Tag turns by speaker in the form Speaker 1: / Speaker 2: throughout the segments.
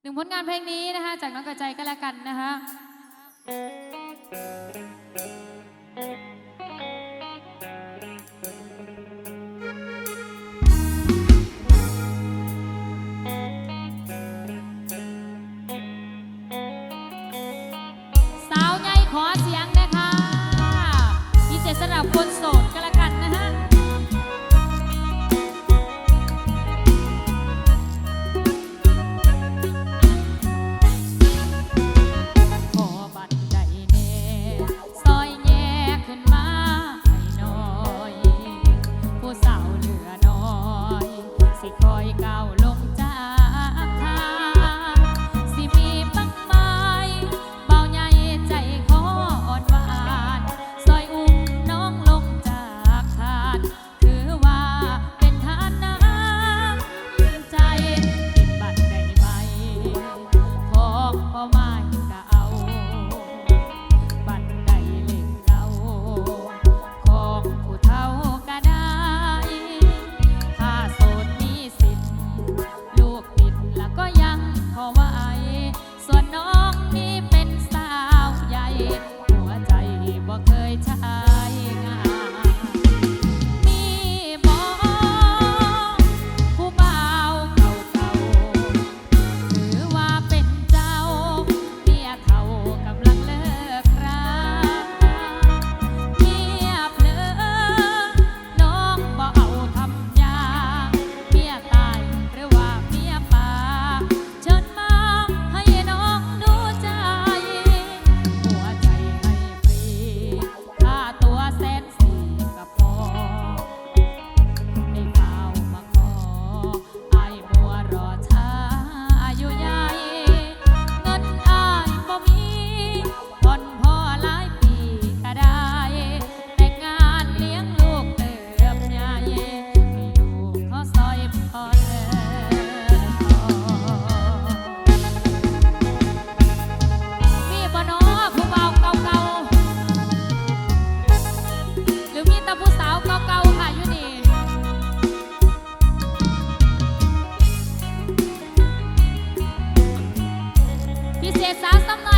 Speaker 1: หนึ่งผลงานเพลงนี้นะคะจากน้องกระใจก็แล้วกันนะคะ คอยก้า พิเศษสาวซ้ำหน่อย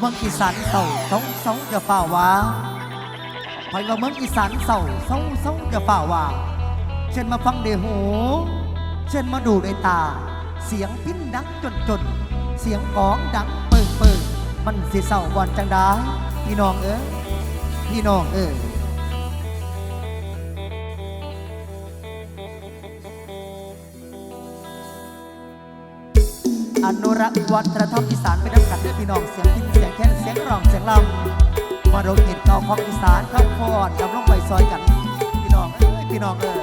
Speaker 1: เมืองอีสานเศร้าสงสงอย่าฝ่าว่าไยเราเมื
Speaker 2: องอีสานเศร้าสงสงอย่าฝ่าว่าเช่นมาฟังเดหูเช่นมาดูในตา เสียงพิ้นดังจนจนเสียงกองดังเปิงเปิงมันสิเศร้าบอนจังได้พี่น้องเออพี่น้องเอ้ยอนุรักษ์วัฒนธรรมอีสานไปดังกันด้วยพี่น้องเสียงพิ้นำมารดกินเก่าของอีสานข้าวพอดกับล่งใบซอยกัน พี่น้องเอ้ยพี่น้องเอ้ย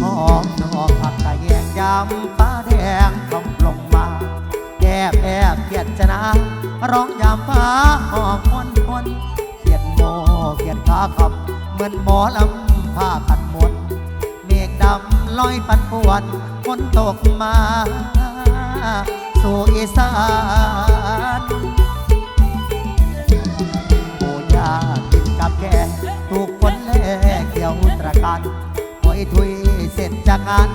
Speaker 2: หอมหอมผักกะแยงยำฟ้าแดงคำลงมาแก่แอบเกียดชนะ ร้องยามฟ้าหอมควนควนเกียดโมเกียดขาขับ
Speaker 3: เหมือนหมอลำผ้าพันมนเมฆดำลอยปันปวนฝนตกมา สู่อีสานโบยากินกับแกถูกฝนแลเกี่ยวตระกันหอยถุยเสร็จจากงาน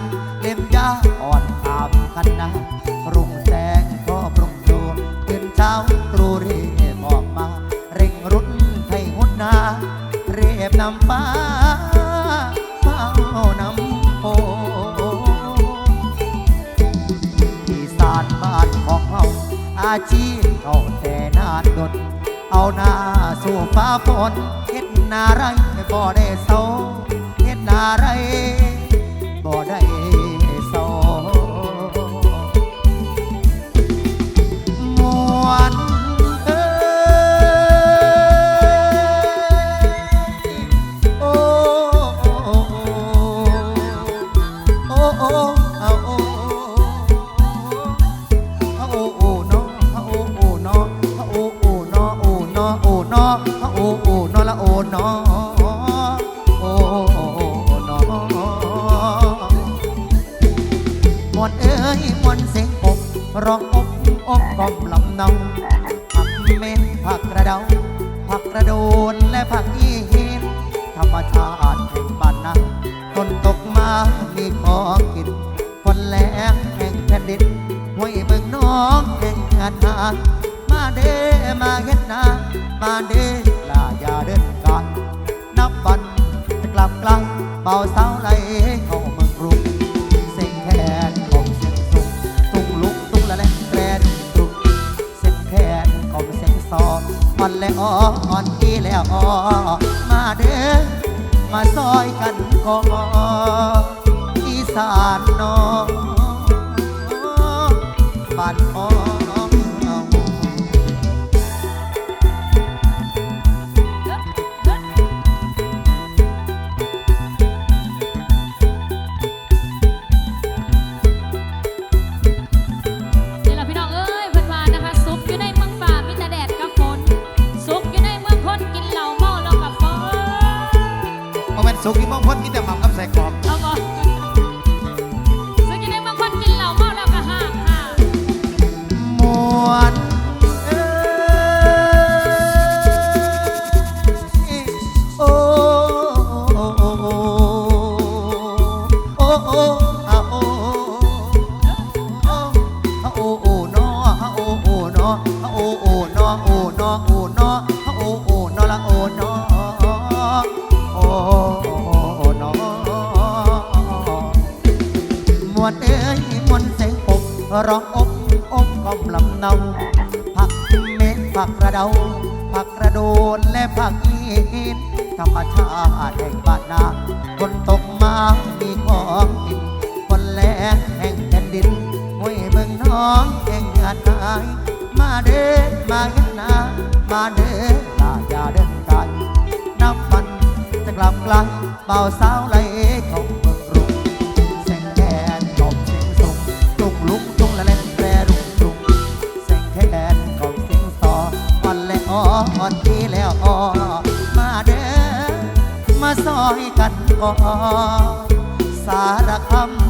Speaker 3: พอนเฮ็ดนาไรไม่ได้เศร้าเฮ็ดนาไร มาเงิน
Speaker 4: นามาเด้
Speaker 3: อลาอย่าเดินไกลน้ำมันจะกลับกลเบาสาวไหลของเมืองรุงเสงแคนขอบเสียงส่งจุงลุงจุงละเล่นแปรรุงจุงเสงแคนขอบเสียงตออ่อนแลวอ่อนทีแล้วอ่อมาเด้อมาซอยกันก่อสารคำ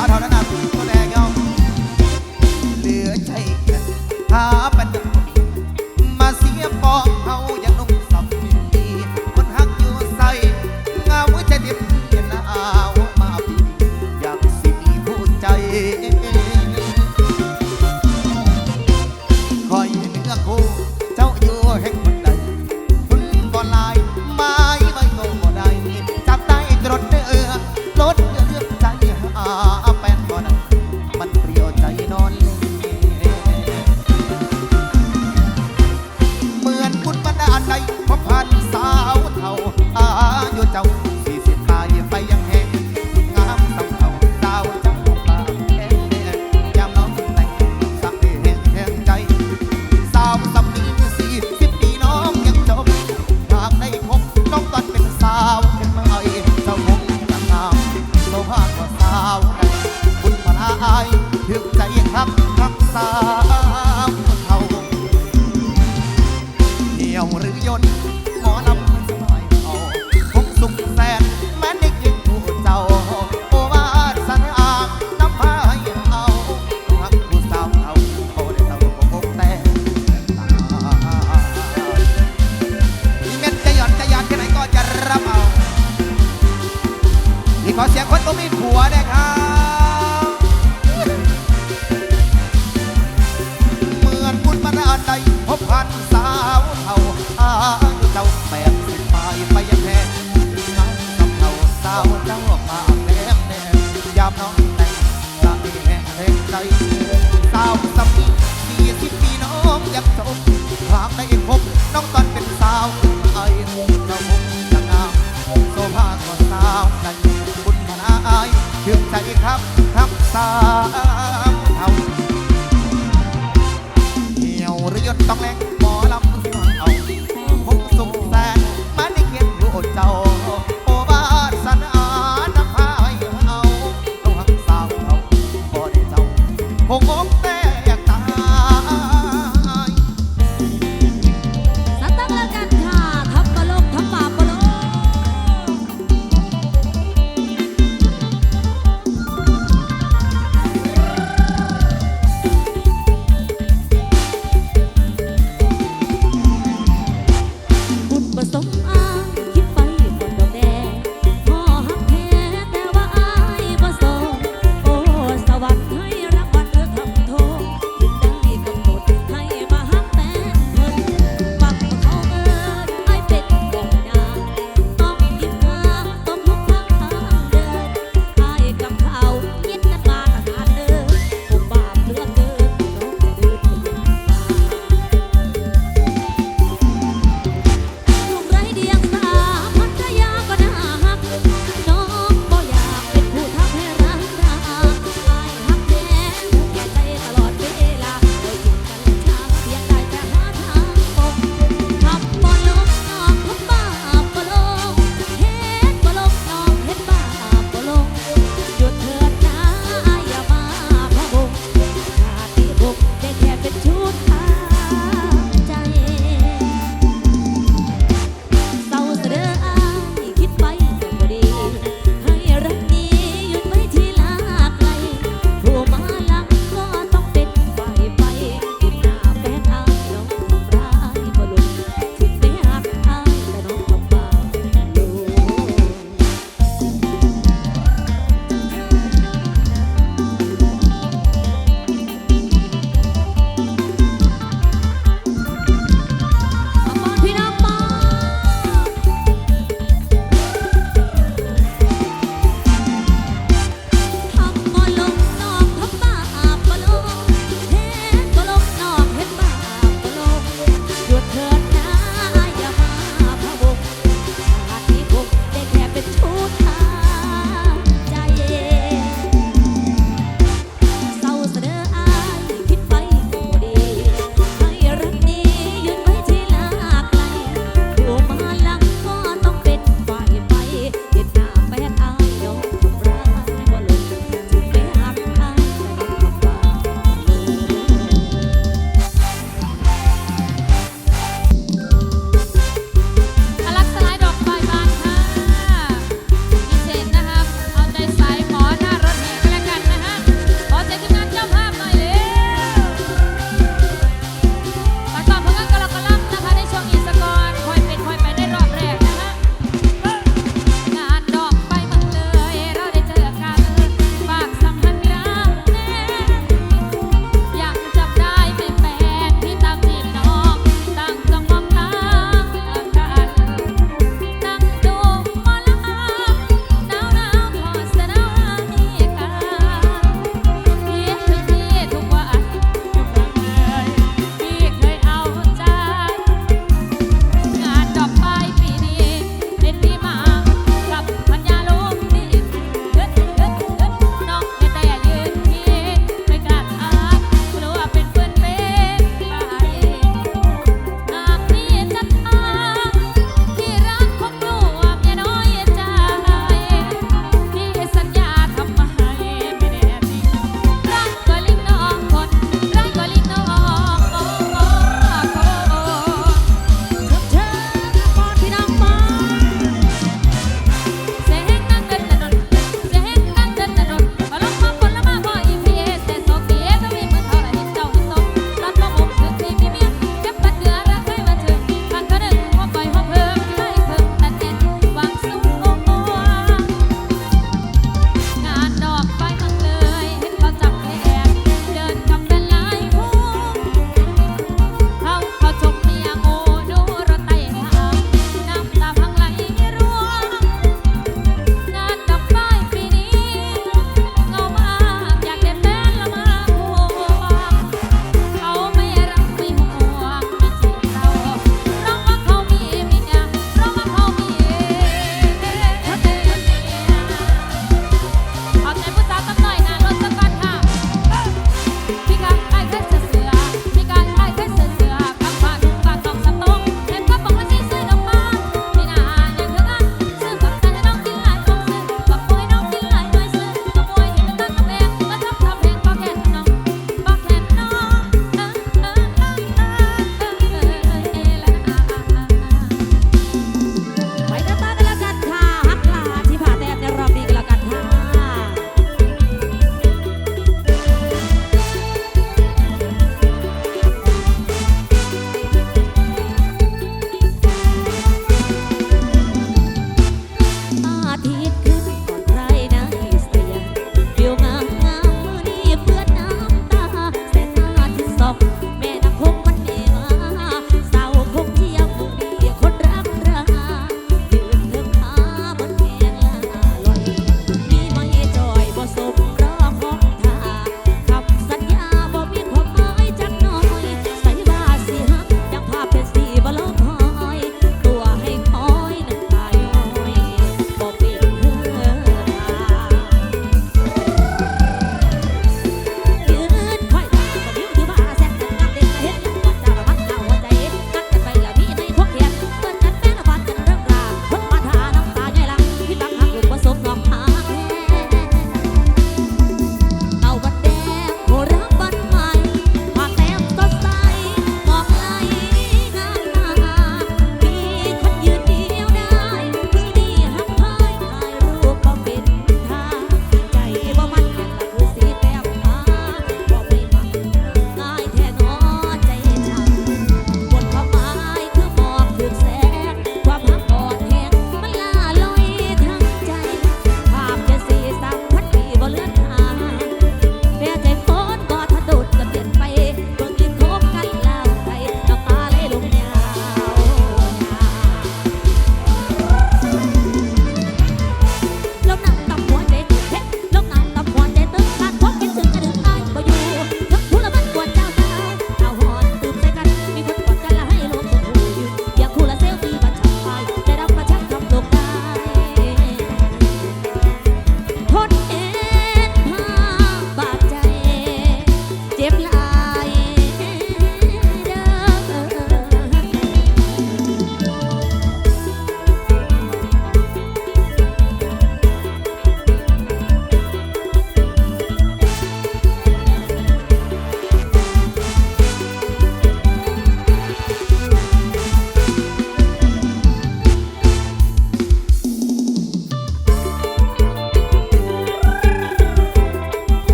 Speaker 4: สาเท่า
Speaker 3: นั้นก็แดงยองเหลือใจหา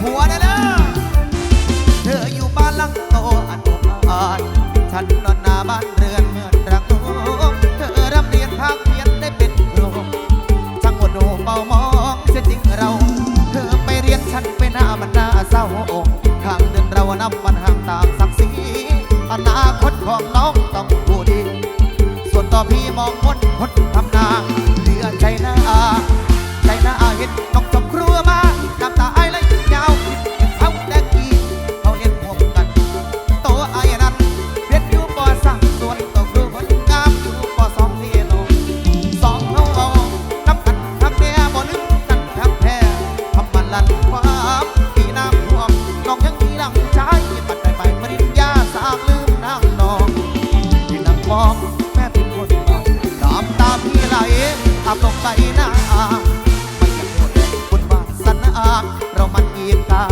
Speaker 3: ผัวได้เล้อเธออยู่บ้านหลังโตอันุบาลฉันนอนหน้าบ้านเรือนเหมือนรังน้มเธอร่ำเรียนภาคเพียนได้เป็นครูช่างอดโนเป่ามองเสียจริงเรา เธอไปเรียนฉันไปหน้ามันหน้าเศร้าข้างเดินเรานับมันห่างตามศักดิ์ศรีอนาคตของน้องต้องผู้ดี ส่วนต่อพี่มองมนคน อาบลงไปหน้ามันยากหมดบนญวาสนาเรามันอีกตา